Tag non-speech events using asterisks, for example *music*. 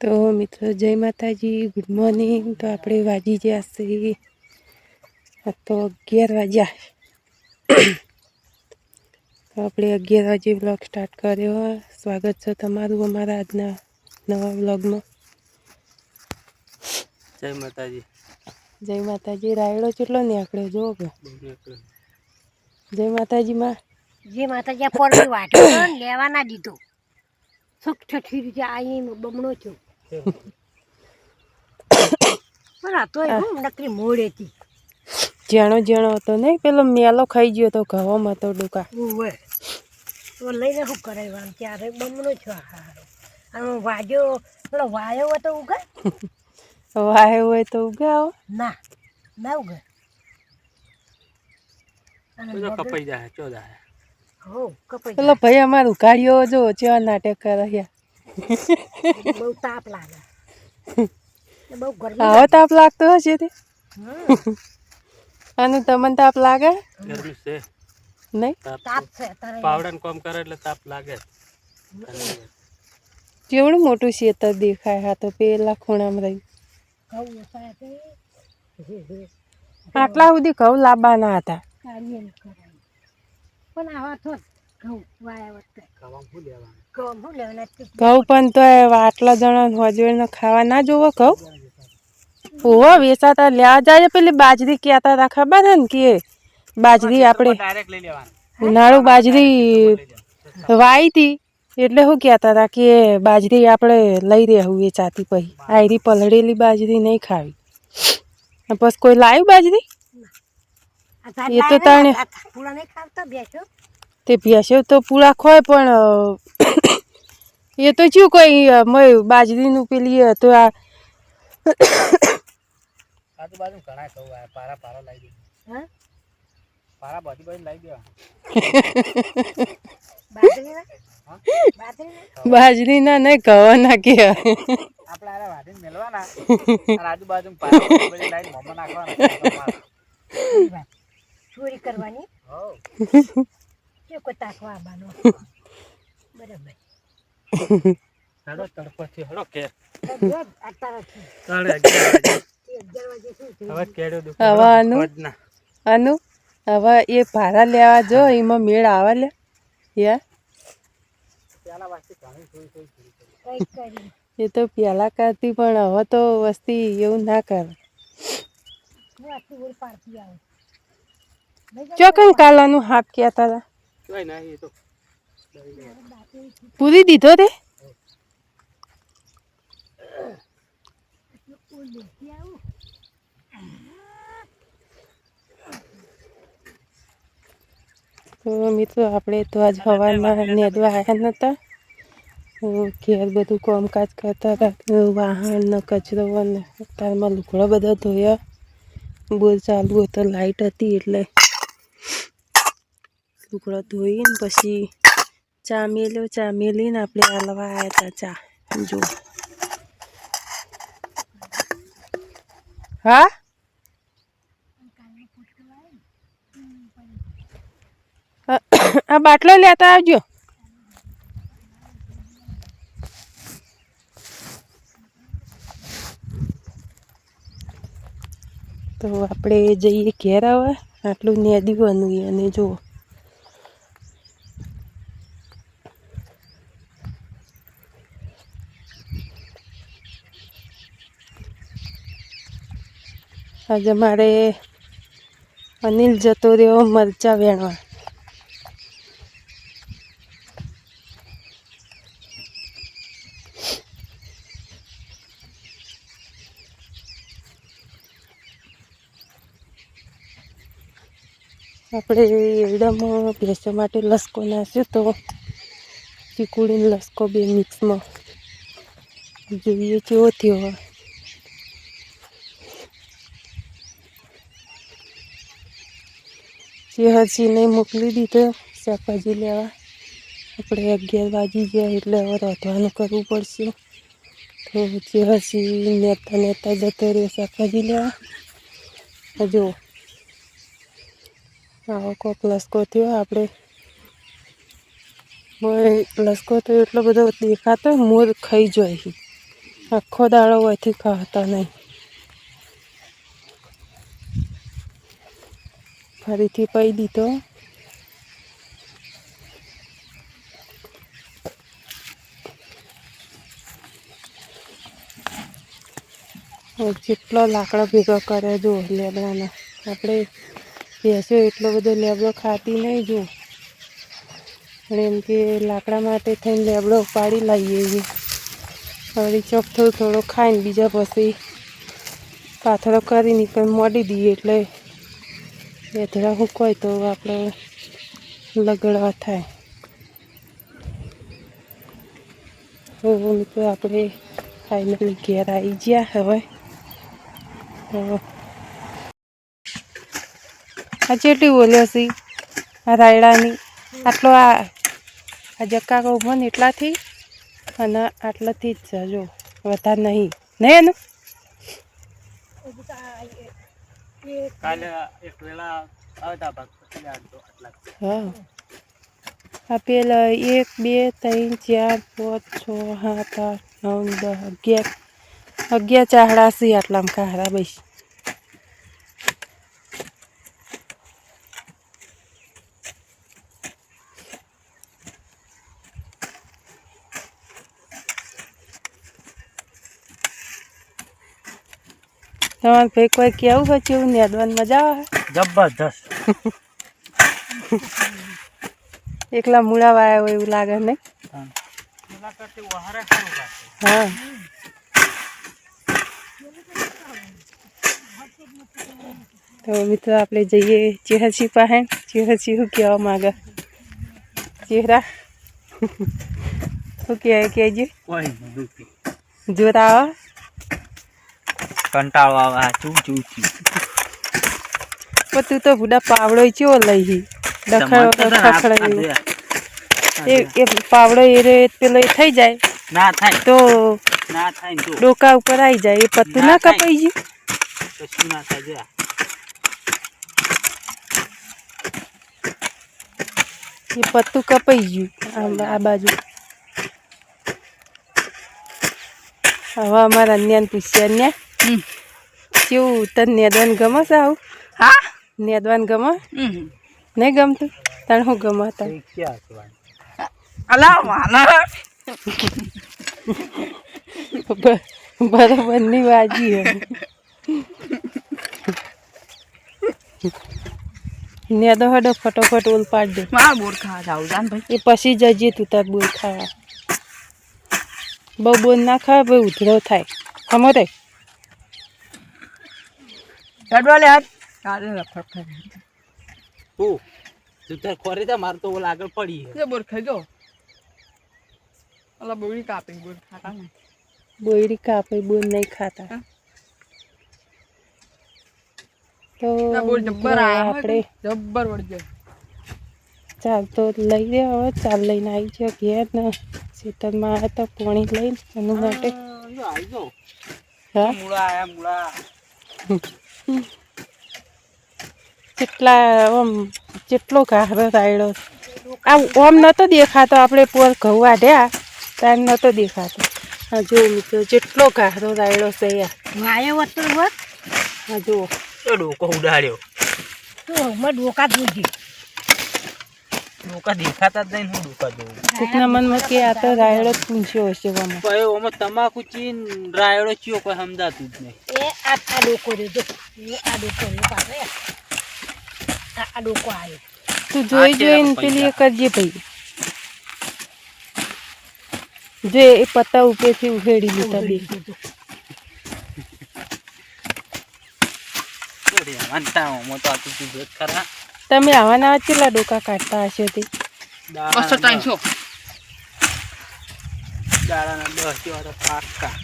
તો મિત્રો જય માતાજી ગુડ મોર્નિંગ તો આપણે વાજી ગયા છીએ. આ તો અગિયાર વાગ્યા. તો આપણે અગિયાર વાગે બ્લોગ સ્ટાર્ટ કર્યો. સ્વાગત છે તમારું અમારા આજના નવા બ્લોગમાં જય માતાજી. જય માતાજી. રાયડો કેટલો આપણે જો કે. જય માતાજી માં. જય માતાજી હતો ને લેવા ના દીધો. સુખ છઠી રીતે આવી બમણો છું. પણ આ તો નકરી મોડ હતી જેણો જેણો હતો ને પેલો મેલો ખાઈ ગયો હતો ઘવામાં તો ડુકા. તો લઈને શું કરાવ્યું ત્યારે બમણો છો આ હારો? અને વાજો પેલો વાયો હતો ઉગા? વાયો હોય તો ઉગાવો ના ના ઉગા. કપાઈ જાય ચો જાય પેલો ભાઈ અમારું કાઢ્યો જો ચેવા નાટક કર્યા. બહુ તાપ લાગે. ને *laughs* બહુ ગરમી આવો તાપ લાગતો હશે તે? *laughs* અને તમને તાપ લાગે? ગરમી છે. નહીં? તાપ છે પાવડાને કોમ કરે એટલે તાપ લાગે. કેવડું મોટું ખેતર દેખાય હા તો પેલા ખૂણામાં છે. આટલા સુધી ઘઉં લાંબાના હતા. પણ આવા થોત ઘઉં પણ તો આટલા જણા હોજવેડને ખાવા ના જોવો ઘઉં? ઓહો વેચાતા લેવા જાય પેલી બાજરી કહેતા હતા ખબર હે ને કે? બાજરી આપણે ઉનાળુ બાજરી વાઈ હતી એટલે શું કહેતા હતા કે બાજરી આપણે લઈ રહેવું વેચાતી પછી. આયરી પલળેલી બાજરી નહીં ખાવી. બસ પછી કોઈ લાવ્યું બાજરી? એ તો લાવે, તે ભેંસો તો પૂળા ખોય પણ એ તો શું કોઈ મય બાજરીનું પેલી તો આ આજુબાજુ ઘણા કહું આ પારા પારા લાવી દે. હા? પારા બધી બધી લાવી દેવા બાજરીના? હા? બાજરીના બાજરીના નહીં કે. આપણે આરે વાટીને મેળવાના આજુબાજુ પારા બધી બધી લાવીને નાખવાના. ચોરી કરવાની? હો કે કોઈ આવવાનો બરાબર હેડો તડકોથી હેડો કે તો જો અત્યારેથી સાડે અગિયાર વાગે. એ અગિયાર વાગે શું થયું? હવે કેડો દુખે હવે આનું? હવે એ ભારા લેવા જો એમાં મેળ આવે લે યા એ તો પેલા કરતી પણ હવે તો વસ્તી એવું ના કરે ચોકન કાલાનું હાફ કહેતા હતા પૂરી દીધો તે? તો મિત્રો, આપણે તો આજ હવામાં નેદવા આવ્યા નહોતા ઘેર બધું કામકાજ કરતા હતા વાહન ને કચરો ને અત્યારમાં લૂકડો બધા ધોયા. બોર ચાલુ હતો લાઈટ હતી એટલે લુગડો ધોઈને પછી ચા મેલ્યો, ચા મેલીને આપણે હલવા આવ્યા હતા ચા. જો. હા? આ બાટલો લેતા આવજો. તો આપણે જઈએ ઘેર આવે આટલું નેદી બનવું અને જુઓ આજે મારે અનિલ જતો રહ્યો મરચા વેણવા. આપણે એડામાં ભેંસો માટે લસકો નાખ્યો તો ચીકુડીને લસકો બે મિક્સમાં. જોઈએ કેવો થયો. ચેહરસીને મોકલી દીધો. શાકભાજી લેવા. આપણે અગિયાર વાગી ગયા એટલે હવે રોધવાનું કરવું પડશે. તો ચેહરસી નેતા નેતા જતો રહ્યો શાકભાજી લેવા. જો, આવો કોક લસકો થયો આપણે. લસકો તો એટલો બધો દેખાતો મોર ખાઈ જાય. આખો દાડો હોયથી ખાતા નહીં. ફરીથી પઈ દીધો. જેટલો લાકડો ભેગો કરે જો લેબડાનો. આપણે ભેંસો એટલો બધો લેબડો ખાતી નહીં જો પણ એમ કે લાકડા માટે થઈને લેબડો ઉપાડી લાવીએ છીએ. વળી ચોક થોડો ખાઈને બીજા પછી પાથરો કરીને મોડી દઈએ એટલે બેથડા હુકવાય તો આપણે લગડવા થાય. મિત્રો આપણે ફાઇનલી ઘેર આવી ગયા હવે. તો આ ચેટલી બોલ્યો છે આ રાયડાની, આટલો આ આ કહું મને એટલાથી અને આટલાથી જ જજો વધારે નહીં. નહીં એનું? કાલે એક વેળા આવતા ભાગ પછી આટલો હા. આ પેલા એક, બે, ત્રણ, ચાર, પાંચ, છ, સાત, આઠ, નવ, દસ, અગિયાર. અગિયાર ચાહડા છે આટલામાં કાહરા બસ. તમારે ભાઈ કોઈ કેવું હોય કેવું નેદવાની મજા આવે જબરદસ્ત એકલા મૂળા વાયા હોય એવું લાગે નહીં. પેલા કરતી વહારે સારું લાગે હા. તો મિત્રો આપણે જઈએ ચેહરસી પાસે. ચેહરસી શું કહેવા માંગે? ચહેરા? શું કહેવાય કહેજે? કોઈ નથી જોર આવે. કંટાળો આવે ચૂ ચૂ ચૂ તું તો બુડા પાવડો ચેવો લઈ ડખડ એ એ પાવડો એ રે પેલો એ થઈ જાય? ના થાય. તો ના થાય તો. ડોકા ઉપર આવી જાય એ પત્તું ના ના કપાઈ ગયું? કશું ના થાય જો એ પત્તું કપાઈ ગયું આ બાજુ. હવે અમારા અન્યાને પૂછ્યા અન્યા. કેવું તને નેદવાન ગમે છે આવું? હા? નેદવાન ગમે? નહીં ગમતું? તને શું ગમે હતા બરોબરની વાજી હવે. નેદો હડો ફટોફટ ઓલ પાડ દે. માર બોર ખાવા જાવ જાન ભાઈ. એ પછી જજે તું તાર બોલ ખાવા. બહુ બોલ ના ખાવા ભાઈ ઉધરો થાય. ખમો રે ડડવા લે હાથ. કાલે રફડ ઓ તું તાર ખોરી તા માર તો ઓલા આગળ પડી છે. ખાઈ બોર ખાઈ બોરી કાપી બોર ખાતા ને. બોયડી કાપે બોલ નહીં ખાતા. તો જબ્બર આપણે જબ્બર વળજે. ચાલ તો લઈ દે હવે ચાલ લઈને આવી છે ઘેર ને. ખેતરમાં આવ્યા તો પાણી લઈને એનું માટે. હા? મૂળા આયા મૂળા. *laughs* કેટલા આમ કેટલો ઘારો રાયડો આ ઓમ નહોતો દેખાતો આપણે પોર ઘઉં વાઢ્યા તાર નહોતો દેખાતો. હા જો મિત્રો જેટલો ઘારો રાયડો છે યાર વાયો વસ્તુ હોત હા. જુઓ. એ ડોકો ઉડાડ્યો. તો ડોકા જોજી ડોકા દેખાતા જ નહીં હું ડોકા જોઉં કોકના મનમાં કે આ તો રાયડો જ પૂંછ્યો હશે ભાઈ ઓમાં તમાકુ ચીન રાયડો ચિયો કોઈ સમજાતું જ નહીં. એ આ આ ડોકો જો એ આ ડોકો પાસે. આ આ ડોકો આવ્યો તું જોઈ જોઈને પેલી એ કરજે ભાઈ. જો એ પત્તા ઉપરથી ઉઘેડી લીધા બે તમે આવા ના કેટલા ડોકા કાઢતા હશો તે? બસો ત્રણસો. દાડાના દસ જેવા તો પાક્કા.